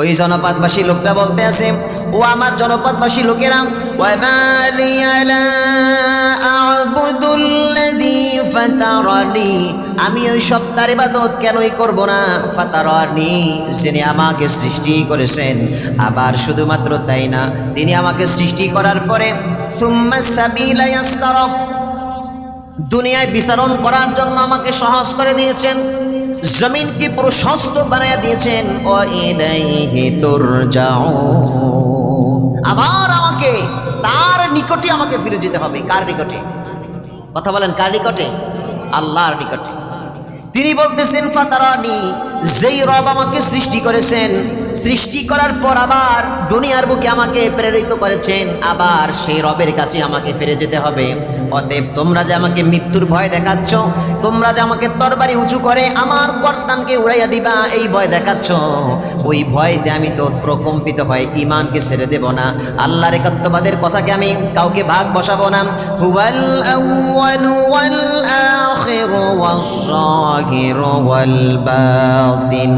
ওই জনপদবাসী লোকটা বলতে আছে, ও আমার জনপদবাসী লোকেরা আমি ওই সপ্তাহের ইবাদত কেনই করব না? ফাতারানি যিনি আমাকে সৃষ্টি করেছেন, আবার শুধুমাত্র তাই না, তিনি আমাকে সৃষ্টি করার পরে দুনিয়ায় বিচারণ করার জন্য আমাকে সহজ করে দিয়েছেন। জমিনকে প্রশস্ত বানায় দিয়েছেন আবার আমাকে, তার নিকটে আমাকে ফিরে যেতে হবে। কার নিকটে? কথা বলেন, কার নিকটে? আল্লাহর নিকটে। তিনি বলতেছেন, ফাতারানি, যেই রব আমাকে সৃষ্টি করেছেন, সৃষ্টি করার পর আবার দুনিয়ার বুকে আমাকে প্রেরিত করেছেন, আবার সেই রবের কাছে আমাকে ফিরে যেতে হবে। অতএব তোমরা যে আমাকে মৃত্যুর ভয় দেখাচ্ছ, তোমরা যে আমাকে তরবারি উঁচু করে আমার কর্তানকে উড়াইয়া দিবা, এই ভয় দেখাচ্ছ। ওই ভয়তে আমি তো প্রকম্পিত হয় ইমানকে ছেড়ে দেব না। আল্লাহর একাত্মবাদের কথাকে আমি কাউকে ভাগ বসাবো না। হুয়াল যাহিরু ওয়াল বাতিন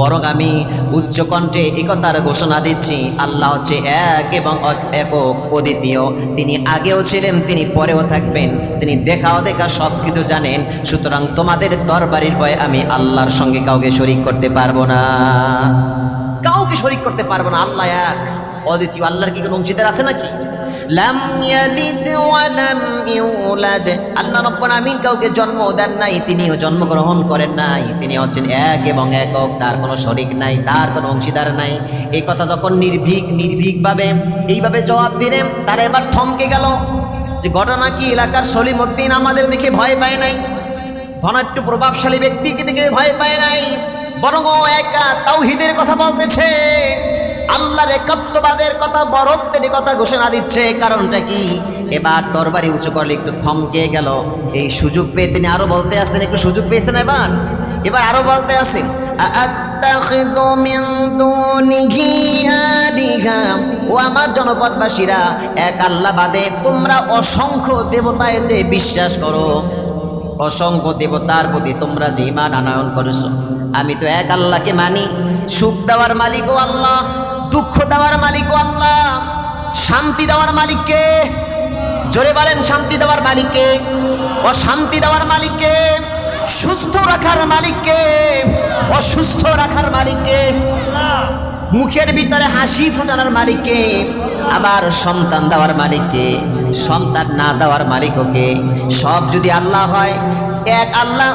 বরং আমি উচ্চ কণ্ঠে একতার ঘোষণা দিচ্ছি, আল্লাহ হচ্ছে এক এবং একক অদ্বিতীয় তিনি আগেও ছিলেন, তিনি পরেও থাকবেন। তিনি দেখাও দেখা সব কিছু জানেন, সুতরাং তোমাদের তরবারির ভয়ে আমি আল্লাহর সঙ্গে কাউকে শরিক করতে পারব না। কাউকে শরিক করতে পারব না, আল্লাহ এক। অদ্বিতীয়, আল্লাহর কি কোনো অংশীদার আছে নাকি? লাম ইয়ালিদ ওয়া লাম ইউলাদ। আমিন কাউকে জন্ম দেন নাই, তিনিও জন্মগ্রহণ করেন নাই। তিনি হচ্ছেন এক এবং একক, তার কোনো শরিক নাই, তার কোনো অংশীদার নাই। এই কথা যখন নির্ভীক, নির্ভীকভাবে এইভাবে জবাব দিলেন তারা এবার থমকে গেল যে ঘটনা কি? এলাকার সলিমুদ্দিন আমাদের দেখে ভয় পায় নাই। ধনাঢ্য প্রভাবশালী ব্যক্তিকে দেখে ভয় পায় নাই। বরং একা তাওহিদের কথা বলতেছে। আল্লাহর একাত্মবাদের কথা, বরত্বের কথা ঘোষণা দিচ্ছে। কারণটা কি? এবার তরবারি উঁচু করলে একটু থমকে গেল। এই সুযোগ পেয়ে তিনি আরও বলতে আসেন, একটু সুযোগ পেয়েছেন এবার? এবার আরও বলতে আসেন আমার জনপদবাসীরা, এক আল্লাহ বাদে তোমরা অসংখ্য দেবতায় বিশ্বাস করো। অসংখ্য দেবতার প্রতি তোমরা যে ইমান আনয়ন করেছ। আমি তো এক আল্লাহকে মানি। সুখ দেওয়ার মালিকও আল্লাহ। দুঃখ দেওয়ার মালিকও আল্লাহ। শান্তি দেওয়ার মালিককে। জোরে বলেন, শান্তি দেওয়ার মালিককে। অশান্তি দেওয়ার মালিককে। সুস্থ রাখার মালিককে। অসুস্থ রাখার মালিককে। মুখের ভিতরে হাসি ফোটানোর মালিককে। আবার সন্তান দেওয়ার মালিককে। সন্তান না দেওয়ার মালিককে সব যদি আল্লাহ হয়, এক আল্লাহ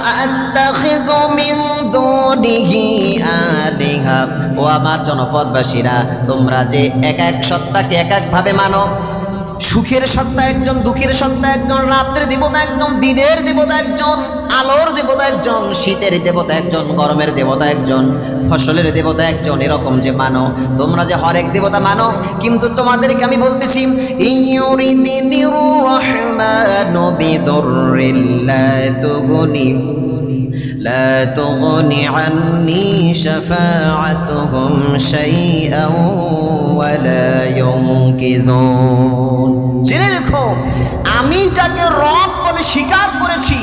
ও আমার জনপদবাসীরা, তোমরা যে এক এক সত্তাকে এক একভাবে মানো সুখের সত্তা একজন, দুঃখের সত্তা একজন, রাত্রের দেবতা একজন, দিনের দেবতা একজন, আলোর দেবতা একজন, শীতের দেবতা একজন, গরমের দেবতা একজন, ফসলের দেবতা একজন, এরকম যে মানো। তোমরা যে হরেক দেবতা মানো, কিন্তু তোমাদেরকে আমি বলতেছি, ইউরিদিনির রহমানু বিদুররিল্লা তুগনি। لا تغني عني شفاعتهم شيئا ولا ينقذون জেনে রেখো আমি যাকে রব বলে স্বীকার করেছি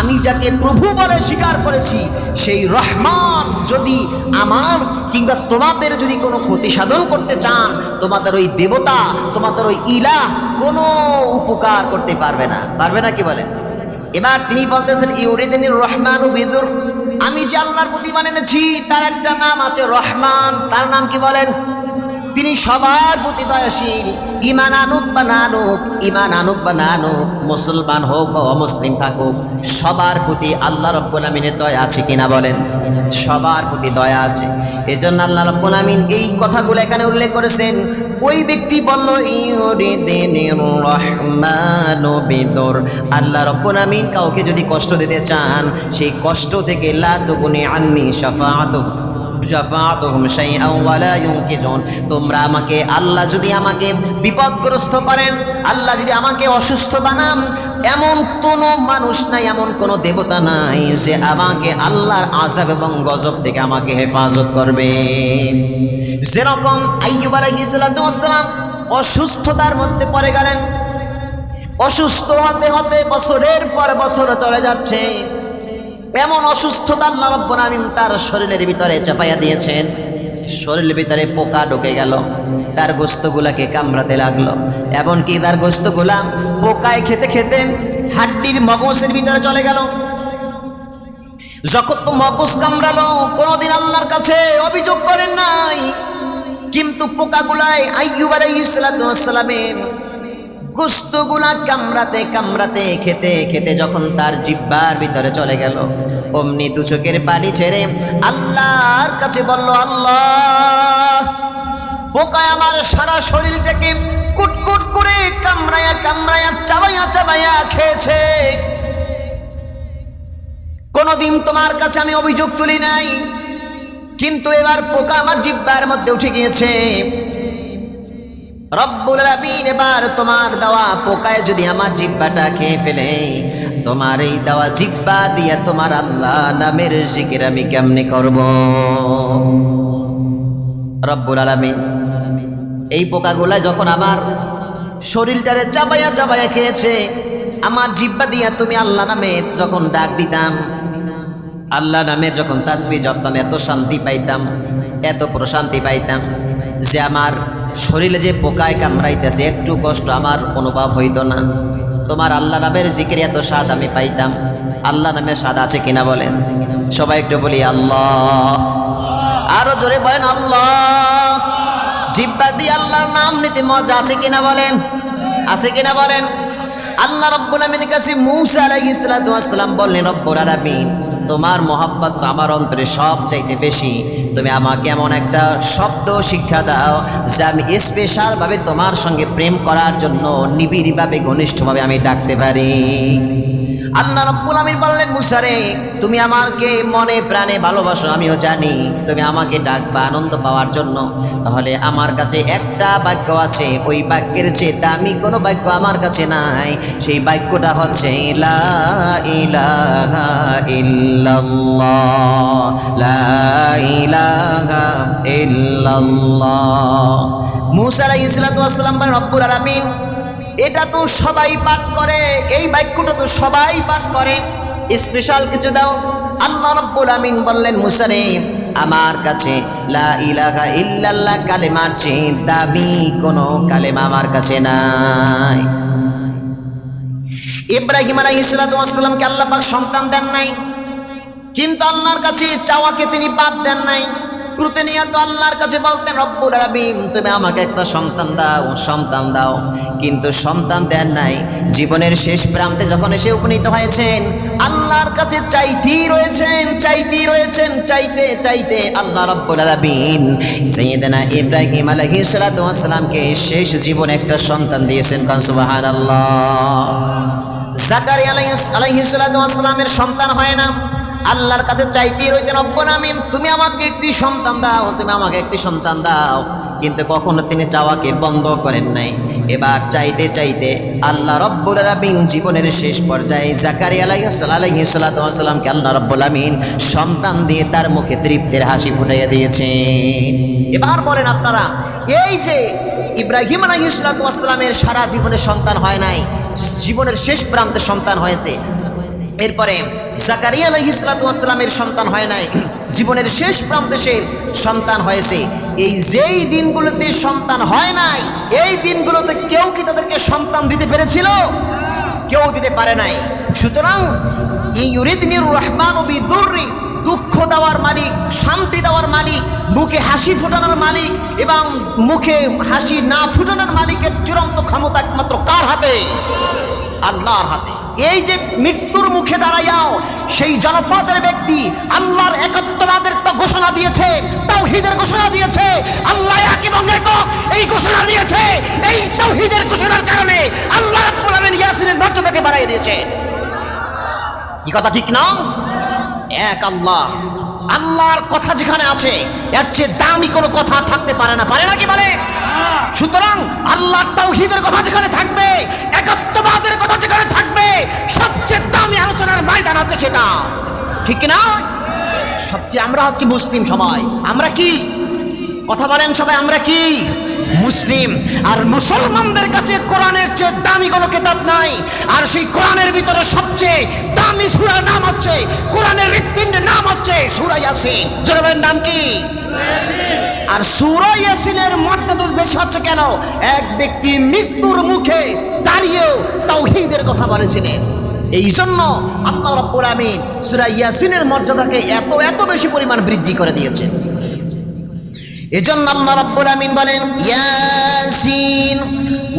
আমি যাকে প্রভু বলে স্বীকার করেছি সেই রহমান যদি আমার কিংবা তোমাদের যদি কোনো ক্ষতি সাধন করতে চান তোমাদের ওই দেবতা তোমাদের ওই ইলা কোনো উপকার করতে পারবে না পারবে না কি বলেন এবার তিনি বলতেছেন, ইউরিদিনির রহমান বিদুর। আমি যে আল্লাহর প্রতি মানে এনেছি, তার একটা নাম আছে রহমান। তার নাম কি বলেন? তিনি সবার প্রতি দয়াশীল। ইমান আনুক বা না আনুক ইমান আনুক বা না আনুক, মুসলমান হোক বা অমুসলিম থাকুক, সবার প্রতি আল্লাহ রব্বুল আমিনের দয়া আছে কিনা বলেন? সবার প্রতি দয়া আছে। এজন্য আল্লাহ রব্বুল আমিন এই কথাগুলো এখানে উল্লেখ করেছেন। ওই ব্যক্তি বলল, ইউরিদিনির রহমানু বিদুর। আল্লাহ রব্বুল আমিন কাউকে যদি কষ্ট দিতে চান, সেই কষ্ট থেকে লা তুগুনি আন্নি ইউনকিজুন তোমরা আমাকে, আল্লাহ যদি আমাকে বিপদগ্রস্ত করেন, আল্লাহ যদি আমাকে অসুস্থ বানান, এমন কোনো মানুষ নাই, এমন কোনো দেবতা নাই যে আমাকে আল্লাহর আযাব এবং গজব থেকে আমাকে হেফাজত করবে। যেরকম অসুস্থতার মধ্যে পড়ে গেলেন, অসুস্থ হতে হতে বছরের পর বছর চলে যাচ্ছে। এমন অসুস্থতার আল্লাহ রব্বুল তার শরীরের ভিতরে চাপাইয়া দিয়েছেন। শরীরের ভিতরে পোকা ঢুকে গেল, তার গোস্তগুলাকে কামড়াতে লাগল। এমনকি তার গোস্তগুলা পোকায় খেতে খেতে হাড্ডির মগজের ভিতরে চলে গেল। যখন তো মগজ কামড়ালো, কোনোদিন আল্লাহর কাছে অভিযোগ করেন নাই। কিন্তু পোকাগুলাই আইয়ুব আলাইহিস সালামের গোস্তগুলা কামড়াতে কামড়াতে, খেতে খেতে যখন তার জিব্বার ভিতরে চলে গেল, অমনি দু চোখের পানি ছেড়ে আল্লাহর কাছে বলল, আল্লাহ পোকায় আমার সারা শরীরটাকে কুটকুট করে কামড়ায়া কামড়ায়া চাবাইয়া চাবাইয়া খেয়েছে। কোনোদিন তোমার কাছে আমি অভিযোগ তুলি নাই, কিন্তু এবার পোকা আমার জিব্বার মধ্যে উঠে গিয়েছে। রব্বুল আলামিন, এবার তোমার দেওয়া পোকায় যদি আমার জিব্বাটা খেয়ে ফেলে, তোমার এই দেওয়া জিব্বা দিয়ে তোমার আল্লাহ নামের জিকির আমি কেমনে করব? রব্বুল আলামিন, এই পোকাগুলা যখন আমার শরীরটারে চাবাইয়া চাবাইয়া খেয়েছে, আমার জিব্বা দিয়া তুমি আল্লাহ নামের যখন ডাক দিতাম, আল্লাহ নামের যখন তাসবি জপতাম, এত শান্তি পাইতাম, এত প্রশান্তি পাইতাম যে আমার শরীরে যে পোকায় কামড়াইতেছে, একটু কষ্ট আমার অনুভব হইতো না। তোমার আল্লাহ নামের জিকির এত স্বাদ আমি পাইতাম। আল্লাহ নামের স্বাদ আছে কিনা বলেন? সবাই একটু বলি, আল্লাহ। আরও জোরে বলেন, আল্লাহ। জিব্বা দিয়ে আল্লাহর নাম নিতে মজা আছে কিনা বলেন? আছে কিনা বলেন? আল্লাহ রব্বুল আমিনের কাছে মূসা আলাইহিস সালাম বললেন, রব্বুল আলামিন তোমার মহাব্বত আমার অন্তরে সব চাইতে বেশি। তুমি আমাকে এমন একটা শব্দ শিক্ষা দাও, যে আমি স্পেশালভাবে তোমার সঙ্গে প্রেম করার জন্য নিবিড়ভাবে, ঘনিষ্ঠভাবে আমি ডাকতে পারি। আল্লাহ রব্বুল আমির বললেন, মুসারে, তুমি আমাকে মনে প্রাণে ভালোবাসো, আমিও জানি তুমি আমাকে ডাকবা আনন্দ পাওয়ার জন্য। তাহলে আমার কাছে একটা বাক্য আছে, ওই বাক্যের চেয়ে দামি কোনো বাক্য আমার কাছে নাই। সেই বাক্যটা হচ্ছে, লা ইলাহা ইল্লাল্লাহ, লা ইলাহা ইল্লাল্লাহ। মুসা আলাইহিস সালাতু ওয়াস সালাম রব্বুল আলামিন এটা তো সবাই পাঠ করে, এই বাক্যটা তো সবাই পাঠ করে। স্পেশাল কিছু দাও। আল্লাহ রব্বুল আমিন বললেন, মুসারে, আমার কাছে লা ইলাহা ইল্লাল্লাহ কালেমার চেয়ে দামি কোনো কালেমা আমার কাছে নাই। ইব্রাহিম ওয়াস সালামকে আল্লাহ পাক সন্তান দেন নাই। কিন্তু আল্লাহর কাছে চাওয়াকে তিনি বাদ দেন নাই। প্রতিনিয়ত আল্লাহর কাছে বলতেন, রব্বুল আলামিন, তুমি আমাকে একটা সন্তান দাও সন্তান দাও। কিন্তু সন্তান দেন নাই। জীবনের শেষ প্রান্তে যখন এসে উপনীত হয়েছেন, আল্লাহর কাছে চাইতেই রয়েছেন চাইতেই রয়েছেন, চাইতে চাইতে আল্লাহ রব্বুল আলামিন সাইয়েদনা ইব্রাহিম আলাইহিস সালাতু শেষ জীবনে একটা সন্তান দিয়েছেন। কান সুবহানাল্লাহ। জাকারিয়া আলাইহিস আলাইহিস সালাতু সন্তান হয় না। আল্লাহর কাছে চাইতেই রইতেন, রব্বুল আমিন, তুমি আমাকে একটি সন্তান দাও, তুমি আমাকে একটি সন্তান দাও। কিন্তু কখনো তিনি চাওয়াকে বন্ধ করেন নাই। এবার চাইতে চাইতে আল্লাহ রব্বুল আলামিন জীবনের শেষ পর্যায়ে জাকারিয়া আলাইহিস আলাইহিস সালাতু ওয়াস সালামকে আল্লাহ রব্বুল আমিন সন্তান দিয়ে তার মুখে তৃপ্তির হাসি ফুটাইয়া দিয়েছেন। এবার বলেন আপনারা, এই যে ইব্রাহিম আলাইহিসলামের সারা জীবনে সন্তান হয় নাই, জীবনের শেষ প্রান্তে সন্তান হয়েছে এরপরে জাকারিয়া আলাইহিসলামের সন্তান হয় নাই। জীবনের শেষ প্রান্তে সে সন্তান হয়েছে। এই যেই দিনগুলোতে সন্তান হয় নাই, এই দিনগুলোতে কেউ কি তাদেরকে সন্তান দিতে পেরেছিল? কেউ দিতে পারে নাই। সুতরাং ইউরিদিনুর রহমান বিদুর্রি, দুঃখ দেওয়ার মালিক, শান্তি দেওয়ার মালিক, মুখে হাসি ফোটানোর মালিক এবং মুখে হাসি না ফুটানোর মালিকের চূড়ান্ত ক্ষমতা একমাত্র কার হাতে? আল্লাহর হাতে। এই যে মৃত্যুর মুখে দাঁড়াইয়াও, সেই জনপদের ব্যক্তি আল্লাহর একত্ববাদের তো ঘোষণা দিয়েছে তাওহীদের ঘোষণা দিয়েছে, আল্লাহ এক এবং একক এই ঘোষণা দিয়েছে, এই তাওহীদের ঘোষণার কারণে আল্লাহ রাব্বুল আলামিন ইয়াসিনের মর্যাদাকে বাড়াই দিয়েছে। কি কথা ঠিক না? এক আল্লাহ। আল্লাহর কথা যেখানে আছে, এর চেয়ে দামি কোনো কথা থাকতে পারে না। পারে না কি বলে? সুতরাং আল্লাহর তাওহীদের কথা যেখানে থাকবে একাত্মবাদের কথা যেখানে থাকবে, সবচেয়ে দামি আলোচনার ময়দান হচ্ছে সেটা। ঠিক না সবচেয়ে আমরা হচ্ছে মুসলিম সবাই আমরা কি? কথা বলেন সবাই, আমরা কি? মুসলিম। আর মুসলমানদের কাছে কোরআনের চেয়ে দামি কোনো কিতাব নাই। আর সেই কোরআনের ভিতরে সবচেয়ে দামি সূরার নাম হচ্ছে, কোরআনের হৃৎপিণ্ডের নাম হচ্ছে সূরা ইয়াসিন। জোরে নাম কি? আর সূরা ইয়াসিনের মর্যাদা বেশি হচ্ছে কেন? এক ব্যক্তি মৃত্যুর মুখে দাঁড়িয়েও তাওহীদের কথা বলেছিলেন এই জন্য আল্লাহ রাব্বুল আমিন সূরা ইয়াসিনের মর্যাদাকে এত এত বেশি পরিমাণ বৃদ্ধি করে দিয়েছেন। এজন্য আল্লাহ রাব্বুল আমিন বলেন, ইয়াসিন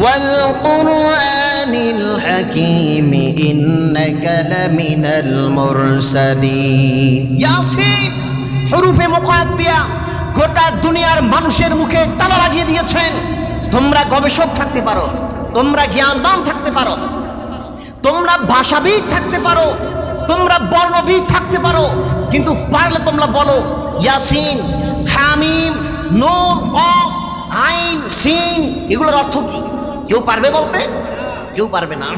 ওয়াল কুরআনিল হাকীম, ইন্নাকা লামিনাল মুরসালিন। ইয়াসিন, হরুফে মুকাদ্দিয়া গোটা দুনিয়ার মানুষের মুখে তালা লাগিয়ে দিয়েছেন। তোমরা গবেষক থাকতে পারো, তোমরা জ্ঞানবান থাকতে পারো, তোমরা ভাষাবিদ থাকতে পারো, তোমরা বর্ণবিদ থাকতে পারো, কিন্তু পারলে তোমরা বলো, ইয়াসিন, হামিম, নুন, অফ, আইন, সিন, এগুলোর অর্থ কি? কেউ পারবে বলতে? কেউ পারবে না।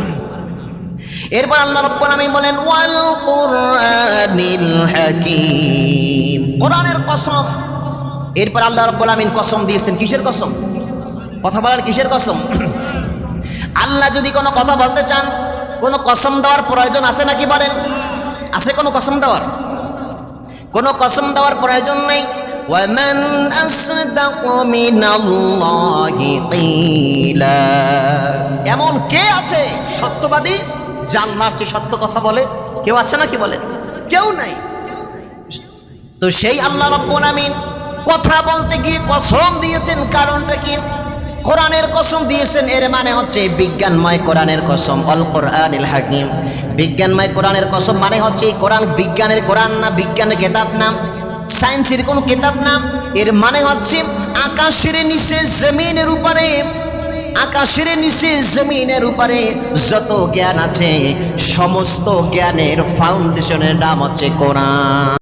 এরপর আল্লাহ রাব্বুল আমিন বলেন, ওয়াল কুরআনিল হাকীম। কোরআনের কসম এরপর আল্লাহ রাব্বুল আমিন কসম দিয়েছেন কিসের কসম কথা বলেন কিসের কসম আল্লাহ যদি কোনো কথা বলতে চান কোনো কসম দেওয়ার প্রয়োজন আছে নাকি বলেন আছে কোনো কসম দেওয়ার কোনো কসম দেওয়ার প্রয়োজন নেই ومن أصدق من الله قيلا এমন কে আছে সত্যবাদী জান্নার সে সত্য কথা বলে কেউ আছে নাকি বলেন কেউ নাই তো সেই আল্লাহ রব্বুল আমিন কথা বলতে গিয়ে কসম দিয়েছেন, কারণটা কি? কোরআনের কসম দিয়েছেন, এর মানে হচ্ছে বিজ্ঞানময় কোরআনের কসম, অল কোরআনিল হাকিম। বিজ্ঞানময় কোরআনের কসম মানে হচ্ছে কোরআন বিজ্ঞানের কোরআন না, বিজ্ঞানের কেতাব নাম সায়েন্সের কোনো কেতাব নাম এর মানে হচ্ছে আকাশের নিচে, জমিনের উপরে, আকাশের নিচে, জমিনের উপরে যত জ্ঞান আছে, সমস্ত জ্ঞানের ফাউন্ডেশনের নাম হচ্ছে কোরআন।